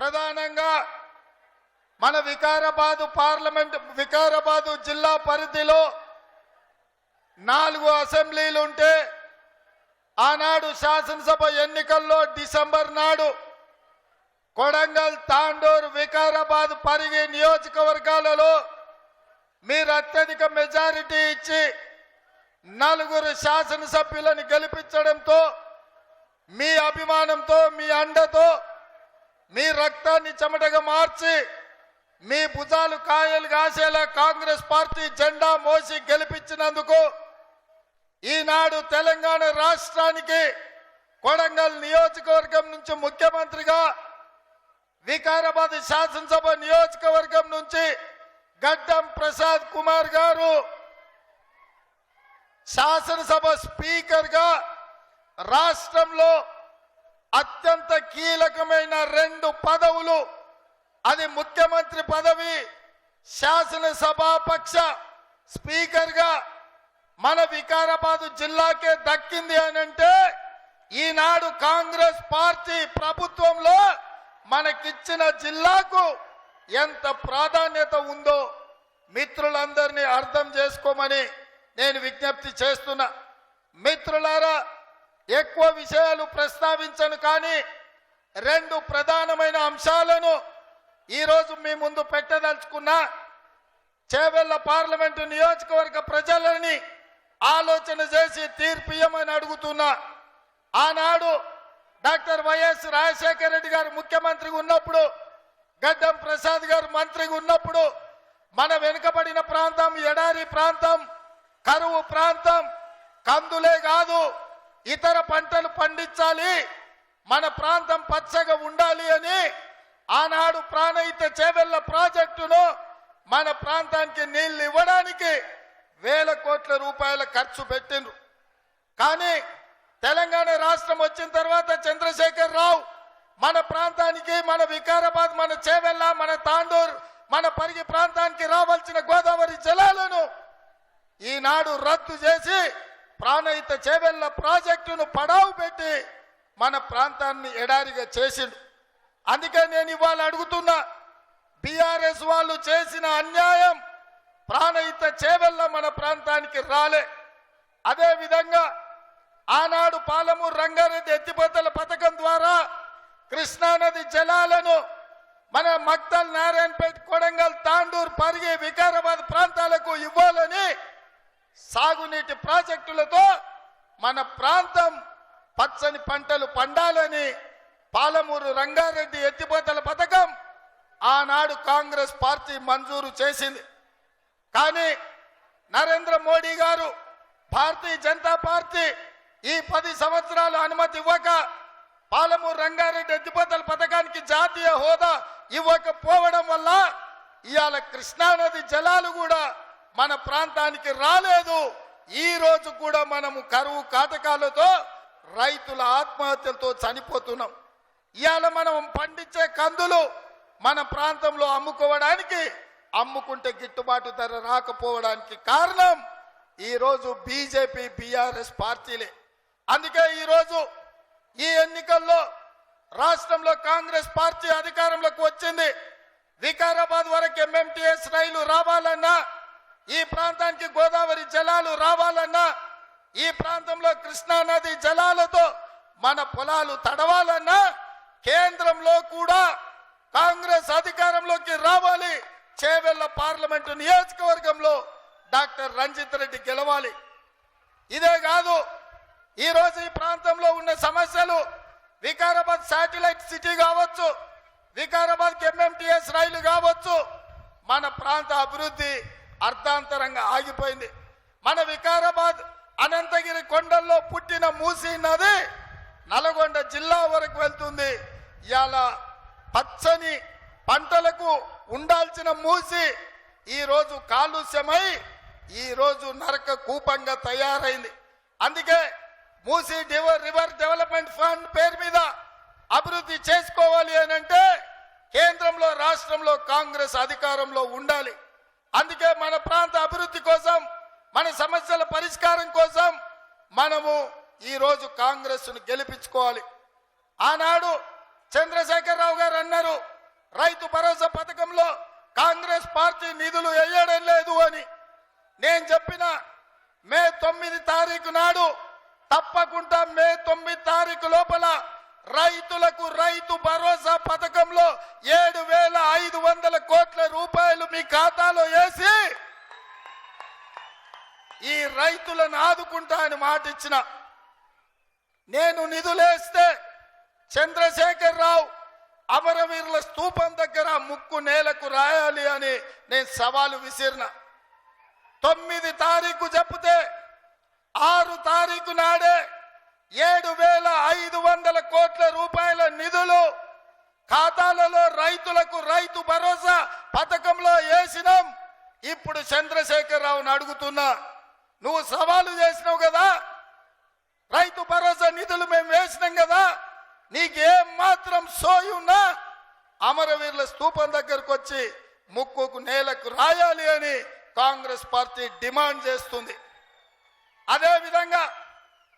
ప్రధానంగా మన వికారాబాదు పార్లమెంట్ వికారాబాదు జిల్లా పరిధిలో నాలుగు అసెంబ్లీలు ఉంటే ఆనాడు శాసనసభ ఎన్నికల్లో డిసెంబర్ నాడు కొడంగల్ తాండూరు వికారాబాద్ పరిగి నియోజకవర్గాలలో మీరు అత్యధిక మెజారిటీ ఇచ్చి నలుగురు శాసనసభ్యులను గెలిపించడంతో మీ అభిమానంతో మీ అండతో మీ రక్తాన్ని చెమటగా మార్చి మీ భుజాలు కాయలు కాసేలా కాంగ్రెస్ పార్టీ జెండా మోసి గెలిపించినందుకు ఈనాడు తెలంగాణ రాష్ట్రానికి కొడంగల్ నియోజకవర్గం నుంచి ముఖ్యమంత్రిగా వికారాబాద్ శాసనసభ నియోజకవర్గం నుంచి గడ్డం ప్రసాద్ కుమార్ గారు శాసనసభ స్పీకర్గా రాష్ట్రంలో అత్యంత కీలకమైన రెండు పదవులు. అది ముఖ్యమంత్రి పదవి శాసనసభాపక్ష స్పీకర్గా మన వికారాబాద్ జిల్లాకే దక్కింది అని అంటే ఈనాడు కాంగ్రెస్ పార్టీ ప్రభుత్వంలో మనకిచ్చిన జిల్లాకు ఎంత ప్రాధాన్యత ఉందో మిత్రులందరినీ అర్థం చేసుకోమని నేను విజ్ఞప్తి చేస్తున్నా. మిత్రులారా ఎక్కువ విషయాలు ప్రస్తావించను కానీ రెండు ప్రధానమైన అంశాలను ఈరోజు మీ ముందు పెట్టదలుచుకున్నా చేవెళ్ళ పార్లమెంటు నియోజకవర్గ ప్రజలని ఆలోచన చేసి తీర్పు ఇయ్యమని అడుగుతున్నా. ఆనాడు డాక్టర్ వైఎస్ రాజశేఖర రెడ్డి గారు ముఖ్యమంత్రిగా ఉన్నప్పుడు గడ్డం ప్రసాద్ గారు మంత్రిగా ఉన్నప్పుడు మన వెనుకబడిన ప్రాంతం ఎడారి ప్రాంతం కరువు ప్రాంతం కందులే కాదు ఇతర పంటలు పండించాలి. మన ప్రాంతం పచ్చగా ఉండాలి అని ఆనాడు ప్రాణహిత చేవెళ్ళ ప్రాజెక్టును మన ప్రాంతానికి నీళ్ళు ఇవ్వడానికి వేల కోట్ల రూపాయల ఖర్చు పెట్టిండ్రు. కానీ తెలంగాణ రాష్ట్రం వచ్చిన తర్వాత చంద్రశేఖర్ రావు మన ప్రాంతానికి మన వికారాబాద్ మన చేవెళ్ళ మన తాండూరు మన పరిగి ప్రాంతానికి రావాల్సిన గోదావరి జలాలను ఈనాడు రద్దు చేసి ప్రాణహిత చేవెళ్ళ ప్రాజెక్టును పడావు పెట్టి మన ప్రాంతాన్ని ఎడారిగా చేసిండు. అందుకే నేను ఇవాళ అడుగుతున్నా బీఆర్ఎస్ వాళ్ళు చేసిన అన్యాయం ప్రాణహిత చేవెళ్ళ మన ప్రాంతానికి రాలే. అదే విధంగా ఆనాడు పాలమూరు రంగారెడ్డి ఎత్తిపోతల పథకం ద్వారా కృష్ణానది జలాలను మన మక్తల్ నారాయణపేట కొడంగల్ తాండూర్ పరిగి వికారాబాద్ ప్రాంతాలకు ఇవ్వాలని సాగునీటి ప్రాజెక్టులతో మన ప్రాంతం పచ్చని పంటలు పండాలని పాలమూరు రంగారెడ్డి ఎత్తిపోతల పథకం ఆనాడు కాంగ్రెస్ పార్టీ మంజూరు చేసింది. కానీ నరేంద్ర మోడీ గారు భారతీయ జనతా పార్టీ ఈ పది సంవత్సరాలు అనుమతి ఇవ్వక పాలమూరు రంగారెడ్డి ఎత్తిపోతల పథకానికి జాతీయ హోదా ఇవ్వకపోవడం వల్ల ఇవాళ కృష్ణానది జలాలు కూడా మన ప్రాంతానికి రాలేదు. ఈ రోజు కూడా మనము కరువు కాటకాలతో రైతుల ఆత్మహత్యలతో చనిపోతున్నాం. ఇవాళ మనం పండించే కందులు మన ప్రాంతంలో అమ్ముకోవడానికి అమ్ముకుంటే గిట్టుబాటు ధర రాకపోవడానికి కారణం ఈరోజు బీజేపీ బీఆర్ఎస్ పార్టీలే. అందుకే ఈరోజు ఈ ఎన్నికల్లో రాష్ట్రంలో కాంగ్రెస్ పార్టీ అధికారంలోకి వచ్చింది. వికారాబాద్ వరకు ఎంఎంటీఎస్ రైలు రావాలన్నా ఈ ప్రాంతానికి గోదావరి జలాలు రావాలన్నా ఈ ప్రాంతంలో కృష్ణానది జలాలతో మన పొలాలు తడవాలన్నా కేంద్రంలో కూడా కాంగ్రెస్ అధికారంలోకి రావాలి. చేవెళ్ళ పార్లమెంటు నియోజకవర్గంలో డాక్టర్ రంజిత్ రెడ్డి గెలవాలి. ఇదే కాదు ఈరోజు ఈ ప్రాంతంలో ఉన్న సమస్యలు వికారాబాద్ శాటిలైట్ సిటీ కావచ్చు వికారాబాద్ ఎంఎంటీఎస్ రైలు కావచ్చు మన ప్రాంత అభివృద్ధి అర్థాంతరంగా ఆగిపోయింది. మన వికారాబాద్ అనంతగిరి కొండల్లో పుట్టిన మూసీ నది నల్గొండ జిల్లా వరకు వెళ్తుంది. ఇవాళ పచ్చని పంటలకు ఉండాల్సిన మూసి ఈరోజు కాలుష్యమై ఈరోజు నరక కూపంగా తయారైంది. అందుకే మూసి డివర్ రివర్ డెవలప్మెంట్ ఫండ్ పేరు మీద అభివృద్ధి చేసుకోవాలి అని అంటే కేంద్రంలో రాష్ట్రంలో కాంగ్రెస్ అధికారంలో ఉండాలి. అందుకే మన ప్రాంత అభివృద్ధి కోసం మన సమస్యల పరిష్కారం కోసం మనము ఈ రోజు గెలిపించుకోవాలి. ఆనాడు చంద్రశేఖరరావు గారు అన్నారు రైతు భరోసా పథకంలో కాంగ్రెస్ పార్టీ నిధులు వేయడం లేదు అని. నేను చెప్పిన మే తొమ్మిది తారీఖు నాడు తప్పకుండా మే తొమ్మిది తారీఖు లోపల రైతులకు రైతు భరోసా పథకంలో ఏడు వేల ఐదు వందల కోట్ల రూపాయలు మీ ఖాతాలో వేసి ఈ రైతులను ఆదుకుంటా అని మాట ఇచ్చిన నేను నిధులేస్తే చంద్రశేఖర్ రావు అమరవీరుల స్తూపం దగ్గర ముక్కు నేలకు రాయాలి అని నేను సవాలు విసిరిన. తొమ్మిది తారీఖు చెప్తే ఆరు తారీఖు నాడే ఏడు వేల ఐదు వందల కోట్ల రూపాయల నిధులు ఖాతాలలో రైతులకు రైతు భరోసా పథకంలో వేసినాం. ఇప్పుడు చంద్రశేఖరరావును అడుగుతున్నా. నువ్వు సవాలు చేసినావు కదా? రైతు భరోసా నిధులు మేము వేసినాం కదా? నీకేం మాత్రం సోయి ఉన్నా అమరవీరుల స్తూపం దగ్గరకు వచ్చి ముక్కుకు నేలకు రాయాలి అని కాంగ్రెస్ పార్టీ డిమాండ్ చేస్తుంది. అదే విధంగా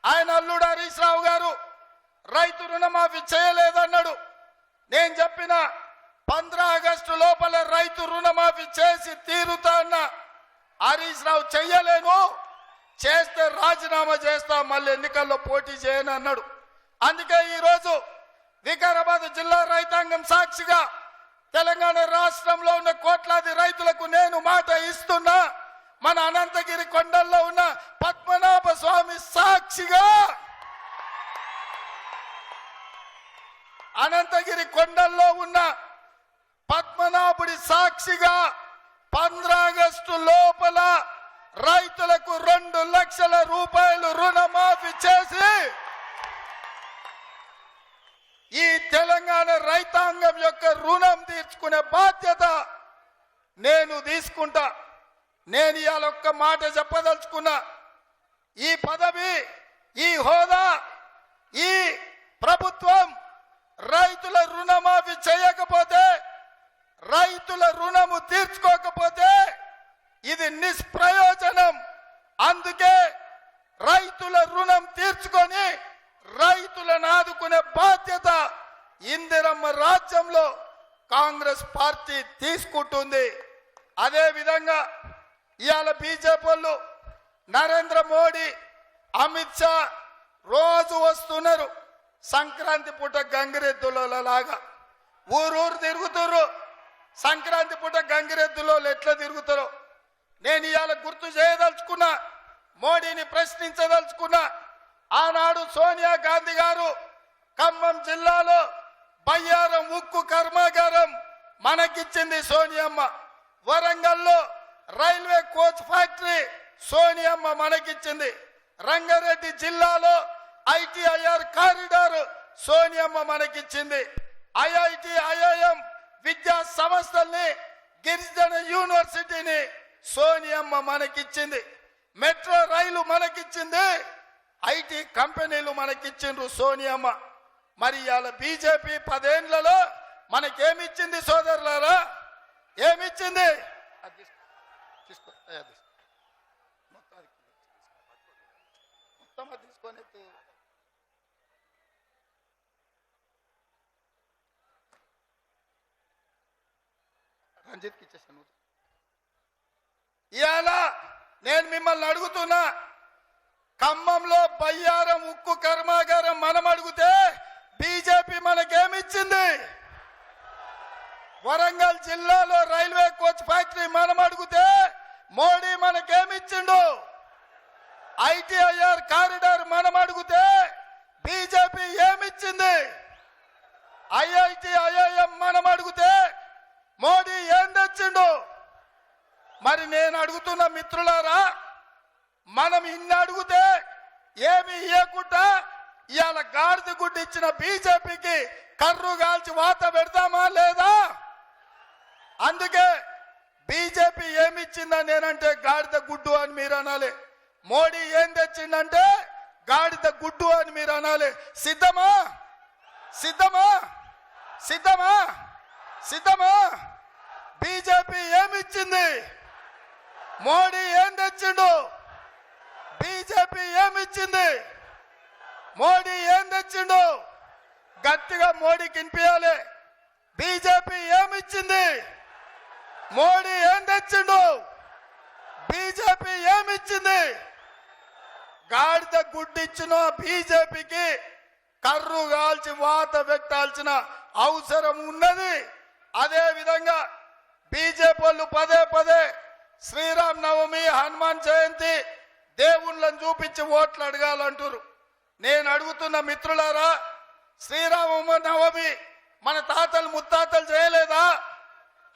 ఆయన అల్లుడు హరీష్ రావు గారు రైతు రుణమాఫీ చేయలేదన్నాడు. నేను చెప్పిన పంద్రా ఆగస్టు లోపల రైతు రుణమాఫీ చేసి తీరుతా అన్న హరీష్ రావు చెయ్యలేను. చేస్తే రాజీనామా చేస్తా మళ్ళీ ఎన్నికల్లో పోటీ చేయను అన్నాడు. అందుకే ఈరోజు వికారాబాద్ జిల్లా రైతాంగం సాక్షిగా తెలంగాణ రాష్ట్రంలో ఉన్న కోట్లాది రైతులకు నేను మాట ఇస్తున్నా. మన అనంతగిరి కొండల్లో ఉన్న పద్మనాభ స్వామి సాక్షిగా అనంతగిరి కొండల్లో ఉన్న పద్మనాభుడి సాక్షిగా ఆగస్టు లోపల రైతులకు రెండు లక్షల రూపాయలు రుణమాఫీ చేసి ఈ తెలంగాణ రైతాంగం యొక్క రుణం తీర్చుకునే బాధ్యత నేను తీసుకుంటా. నేను ఇవాళ ఒక్క మాట చెప్పదలుచుకున్నా. ఈ పదవి ఈ హోదా ఈ ప్రభుత్వం రైతుల రుణమాఫీ చేయకపోతే రైతుల రుణము తీర్చుకోకపోతే ఇది నిష్ప్రయోజనం అందుకే రైతుల రుణం తీర్చుకొని రైతులను ఆదుకునే బాధ్యత ఇందిరమ్మ రాజ్యంలో కాంగ్రెస్ పార్టీ తీసుకుంటుంది. అదే విధంగా ఇవాళ బీజేపీ వాళ్ళు నరేంద్ర మోడీ అమిత్ షా రోజు వస్తున్నారు సంక్రాంతి పూట గంగిరెద్దులలాగా. ఊరూరు తిరుగుతుర్రు సంక్రాంతి పూట గంగిరెద్దులో ఎట్లా తిరుగుతారో. నేను ఇవాళ గుర్తు చేయదలుచుకున్నా మోడీని ప్రశ్నించదలుచుకున్నా ఆనాడు సోనియా గాంధీ గారు ఖమ్మం జిల్లాలో బయ్యారం ఉక్కు కర్మాగారం మనకిచ్చింది సోనియమ్మ. వరంగల్లో రైల్వే కోచ్ ఫ్యాక్టరీ సోనియమ్మ మనకిచ్చింది. రంగారెడ్డి జిల్లాలో ఐటీఐఆర్ కారిడార్ సోనియమ్మ మనకిచ్చింది. ఐఐటి ఐఐఎం విద్యా సంస్థల్ని గిరిజన యూనివర్సిటీని సోనియమ్మ మనకిచ్చింది. Metro rail మనకిచ్చింది. ఐటీ కంపెనీలు మనకిచ్చిండ్రు సోనియమ్మ. మరి ఇవాళ బీజేపీ పదేండ్లలో మనకేమిచ్చింది సోదరులారా? ఏమిచ్చింది? అది తీసుకో. తీసుకో అయ్యా మొత్తం తీసుకొని రంజిత్కి ఇచ్చేసాను ఇవాళ నేను మిమ్మల్ని అడుగుతున్నా ఖమ్మంలో బయ్యారం ఉక్కు కర్మాగారం మనం అడిగితే బీజేపీ మనకేమిచ్చింది? వరంగల్ జిల్లాలో రైల్వే కోచ్ ఫ్యాక్టరీ మనం అడిగితే మోడీ మనకేమిచ్చిండు? ఐటీఐఆర్ కారిడార్ మనం అడిగితే బీజేపీ ఏమిచ్చింది? ఐఐటి ఐఐఎం మనం అడిగితే మోడీ ఏం తెచ్చిండు మరి నేను అడుగుతున్న మిత్రులారా మనం ఇన్ని అడిగితే ఏమి ఇవ్వకుండా ఇవాళ గాడిద గుడ్డు ఇచ్చిన బీజేపీకి కర్రు కాల్చి వాత పెడతామా లేదా? అందుకే బీజేపీ ఏమి ఇచ్చిందా నేనంటే గాడిద గుడ్డు అని మీరు అనాలి. మోడీ ఏం తెచ్చిందంటే గాడిద గుడ్డు అని మీరు అనాలి. సిద్ధమా? సిద్ధమా? సిద్ధమా? సిద్ధమా? బీజేపీ ఏమిచ్చింది? మోడీ ఏం తెచ్చిండు? బీజేపీ ఏమిచ్చింది? మోడీ ఏం తెచ్చిండు? గట్టిగా మోడీకి వినిపించాలి బీజేపీ ఏమిచ్చింది? మోడీ ఏం తెచ్చిండు? బీజేపీ ఏమిచ్చింది? గాడిద గుడ్డిచ్చిన బీజేపీకి కర్రు కాల్చి వాత పెట్టాల్సిన అవసరం ఉన్నది. అదే విధంగా బీజేపీ వాళ్ళు పదే పదే శ్రీరామ్ నవమి హనుమాన్ జయంతి దేవుళ్ళని చూపించి ఓట్లు అడగాలంటారు. నేను అడుగుతున్న మిత్రులారా శ్రీరామ నవమి మన తాతలు ముత్తాతలు చేయలేదా?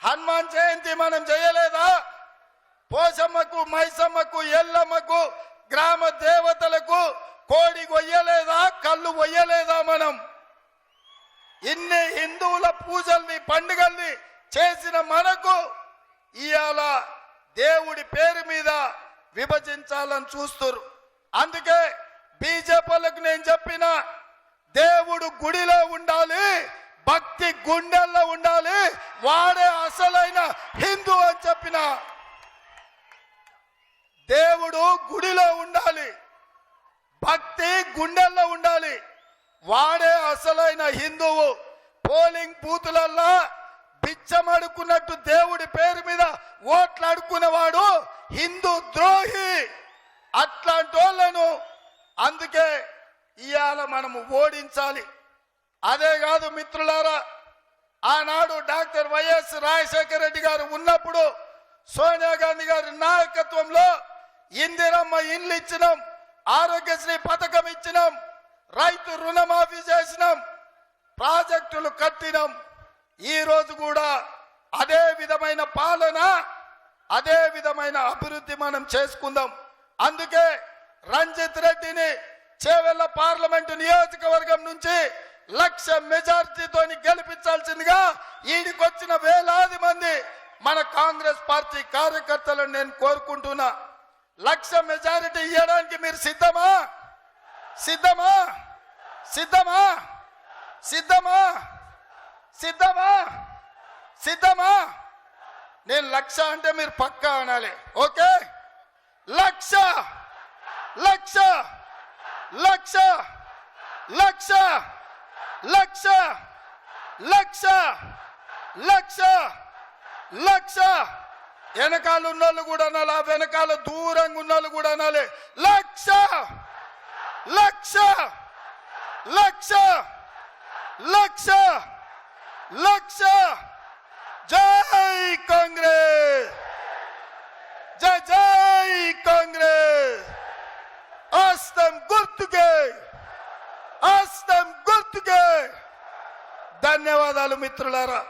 హనుమాన్ జయంతి మనం చేయలేదా? పోసమ్మకు మైసమ్మకు ఎల్లమ్మకు గ్రామ దేవతలకు కోడి కొయ్యలేదా? కళ్ళు కొయ్యలేదా మనం? ఇన్ని హిందువుల పూజల్ని పండుగల్ని చేసిన మనకు ఇవాళ దేవుడి పేరు మీద విభజించాలని చూస్తారు. అందుకే బీజేపీలకు నేను చెప్పిన దేవుడు గుడిలో ఉండాలి భక్తి గుండెల్లో ఉండాలి వాడే అసలైన హిందూ అని చెప్పిన. దేవుడు గుడిలో ఉండాలి భక్తి గుండెల్లో ఉండాలి వాడే అసలైన హిందువు. పోలింగ్ బూతులల్లా పిచ్చమడుకున్నట్టు దేవుడి పేరు మీద ఓట్లు అడుక్కునేవాడు హిందూ ద్రోహి అట్లాంటి వాళ్ళను అందుకే ఇవాళ మనము ఓడించాలి. అదే కాదు మిత్రులారా ఆనాడు డాక్టర్ వైఎస్ రాజశేఖర రెడ్డి గారు ఉన్నప్పుడు సోనియా గాంధీ గారి నాయకత్వంలో ఇందిరమ్మ ఇండ్లు ఇచ్చినాం ఆరోగ్యశ్రీ పథకం ఇచ్చినాం రైతు రుణమాఫీ చేసినాం ప్రాజెక్టులు కట్టినాం. ఈరోజు కూడా అదే విధమైన పాలన అదే విధమైన అభివృద్ధి మనం చేసుకుందాం. అందుకే రంజిత్ రెడ్డిని చేవెళ్ళ పార్లమెంటు నియోజకవర్గం నుంచి లక్ష మెజార్టీతో గెలిపించాల్సిందిగా ఈడికొచ్చిన వేలాది మంది మన కాంగ్రెస్ పార్టీ కార్యకర్తలను నేను కోరుకుంటున్నా. లక్ష మెజారిటీ ఇవ్వడానికి మీరు సిద్ధమా? సిద్ధమా? సిద్ధమా? సిద్ధమా? సిద్ధమా సిద్ధమా నేను లక్ష అంటే మీరు పక్కా అనాలి ఓకే లక్ష లక్ష లక్ష లక్ష లక్ష లక్ష లక్ష లక్ష వెనకాల ఉన్నోళ్ళు కూడా అనాలి ఆ వెనకాల దూరంగా ఉన్నోళ్ళు కూడా అనాలి లక్ష లక్ష లక్ష లక్ష लक्ष्य जय कांग्रेस। जय जय कांग्रेस। अस्तम गुप्त गए अस्तम गुप्त गए धन्यवाद మిత్రులారా